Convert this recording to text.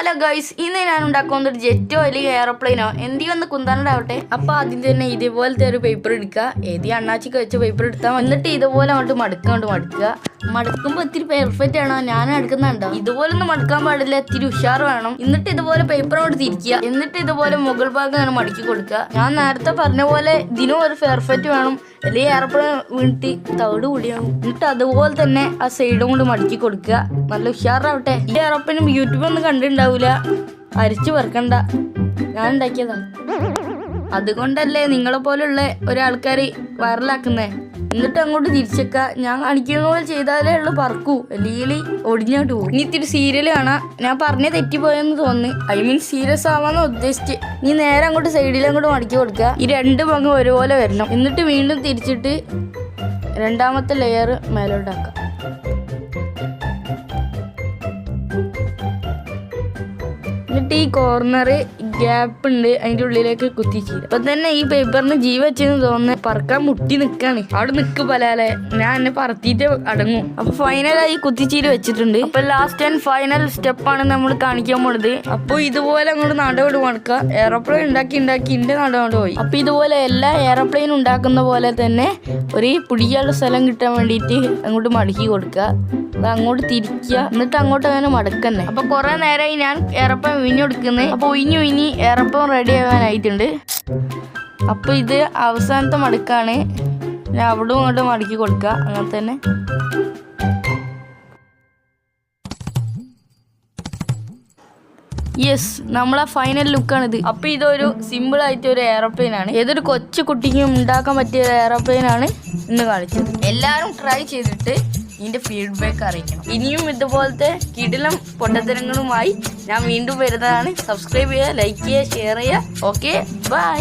Hello guys ഇന്ന് ഞാൻ ഉണ്ടാക്കുന്ന ഒരു ജെറ്റോ അല്ലെങ്കിൽ എയർപ്ലെയിനോ എന്തെങ്കിലും ഒന്ന് കുന്താനുണ്ടാവട്ടെ? അപ്പൊ ആദ്യം തന്നെ ഇതേപോലത്തെ ഒരു പേപ്പർ എടുക്കുക. ഏതി അണ്ണാച്ചിക്ക് വെച്ച പേപ്പർ എടുത്താൽ എന്നിട്ട് ഇതുപോലെ അങ്ങോട്ട് മടുക്കാണ്ട് അങ്ങോട്ട് മടുക്കുക. മടക്കുമ്പോൾ ഇത്തിരി പെർഫെക്റ്റ് ആണോ? ഞാൻ എടുക്കുന്നുണ്ടോ? ഇതുപോലെ ഒന്നും മടക്കാൻ പാടില്ല. ഇത്തിരി ഉഷാർ വേണം. എന്നിട്ട് ഇതുപോലെ പേപ്പർ കൊണ്ട് തിരിക്കുക. എന്നിട്ട് ഇതുപോലെ മുകൾ ഭാഗം അങ്ങനെ മടക്കി കൊടുക്കുക. ഞാൻ നേരത്തെ പറഞ്ഞ പോലെ ഇതിനും ഒരു പെർഫെക്റ്റ് വേണം. അല്ലെങ്കിൽ എയർപ്ലെയിൻ വീണിട്ട് തവിട് കൂടിയാവും എന്നിട്ട് അതുപോലെ തന്നെ ആ സൈഡും കൊണ്ട് മടക്കി കൊടുക്കുക. നല്ല ഉഷാറാവട്ടെ. ഈ എയർപ്ലെയിനും യൂട്യൂബൊന്നും കണ്ടിട്ടുണ്ടാവില്ല അരിച്ചു വെറുക്കണ്ട ഞാൻ ഉണ്ടാക്കിയതാ. അതുകൊണ്ടല്ലേ നിങ്ങളെ പോലുള്ള ഒരാൾക്കാർ വൈറലാക്കുന്നേ എന്നിട്ട് അങ്ങോട്ട് തിരിച്ചേക്ക. ഞാൻ കാണിക്കുന്ന പോലെ ചെയ്താലേ ഉള്ളു പറക്കൂ. അല്ലെങ്കിൽ ഒടിഞ്ഞോട്ട് പോകും. ഇനി ഇത്തിരി സീരിയൽ കാണാം. ഞാൻ പറഞ്ഞ തെറ്റിപ്പോയെന്ന് തോന്നി. ഐ മീൻ സീരിയസ് ആവാന്ന് ഉദ്ദേശിച്ച്. നീ നേരെ അങ്ങോട്ട് സൈഡിൽ അങ്ങോട്ട് മടക്കി കൊടുക്കുക. ഈ രണ്ട് പങ്കും ഒരുപോലെ വരണം. എന്നിട്ട് വീണ്ടും തിരിച്ചിട്ട് രണ്ടാമത്തെ ലെയർ മേലോട്ടാക്കാം എന്നിട്ട് ഈ കോർണർ ഗ്യാപ്പ് ഉണ്ട് അതിന്റെ ഉള്ളിലേക്ക് കുത്തിച്ചീര അപ്പൊ തന്നെ ഈ പേപ്പറിന് ജീവ വെച്ചെന്ന് തോന്നുന്നു പറക്കാൻ മുട്ടി നിക്കാണ്. അവിടെ നിക്ക് പലാലെ. ഞാൻ എന്നെ പറത്തിട്ട് അടങ്ങും. അപ്പൊ ഫൈനലായി കുത്തിച്ചീര് വെച്ചിട്ടുണ്ട്. അപ്പൊ ലാസ്റ്റ് ആൻഡ് ഫൈനൽ സ്റ്റെപ്പാണ് നമ്മൾ കാണിക്കാൻ പോണത്. അപ്പൊ ഇതുപോലെ അങ്ങോട്ട് നടോട് മടക്കുക എയറോപ്ലെയിൻ ഉണ്ടാക്കി ഉണ്ടാക്കി ഇന്റെ നടോട് പോയി. അപ്പൊ ഇതുപോലെ എല്ലാ എയറോപ്ലെയിൻ ഉണ്ടാക്കുന്ന പോലെ തന്നെ ഒരു പിടിക്കാനുള്ള സ്ഥലം കിട്ടാൻ വേണ്ടിയിട്ട് അങ്ങോട്ട് മടക്കി കൊടുക്കുക അത് അങ്ങോട്ട് തിരിക്കുക എന്നിട്ട് അങ്ങോട്ട് അങ്ങനെ മടക്കന്നെ. അപ്പൊ കുറെ നേരമായി ഞാൻ എയർപ്പം ഉയിഞ്ഞു കൊടുക്കുന്നത് അപ്പൊ ഉയിഞ്ഞു ഇനി ഇറപ്പം റെഡി ആവാനായിട്ടുണ്ട്. അപ്പൊ ഇത് അവസാനത്തെ മടുക്കാണ്. ഞാൻ അവിടെ ഇങ്ങോട്ട് മടക്കി കൊടുക്കുക അങ്ങനെ തന്നെ. യെസ് നമ്മളെ ഫൈനൽ ലുക്കാണിത് അപ്പൊ ഇതൊരു സിമ്പിൾ ആയിട്ട് ഒരു എയർപ്ലെയിൻ ആണ്. ഏതൊരു കൊച്ചു കുട്ടിക്കും ഉണ്ടാക്കാൻ പറ്റിയ എയർപ്ലെയിൻ ആണ് ഇന്ന് കാണിച്ചത്. എല്ലാവരും ട്രൈ ചെയ്തിട്ട് ഇതിന്റെ ഫീഡ്ബാക്ക് അറിയിക്കണം. ഇനിയും ഇതുപോലത്തെ കിടിലം പൊട്ടത്തരങ്ങളുമായി ഞാൻ വീണ്ടും വരുന്നതാണ്. സബ്സ്ക്രൈബ് ചെയ്യുക ലൈക്ക് ചെയ്യുക ഷെയർ ചെയ്യുക. Okay bye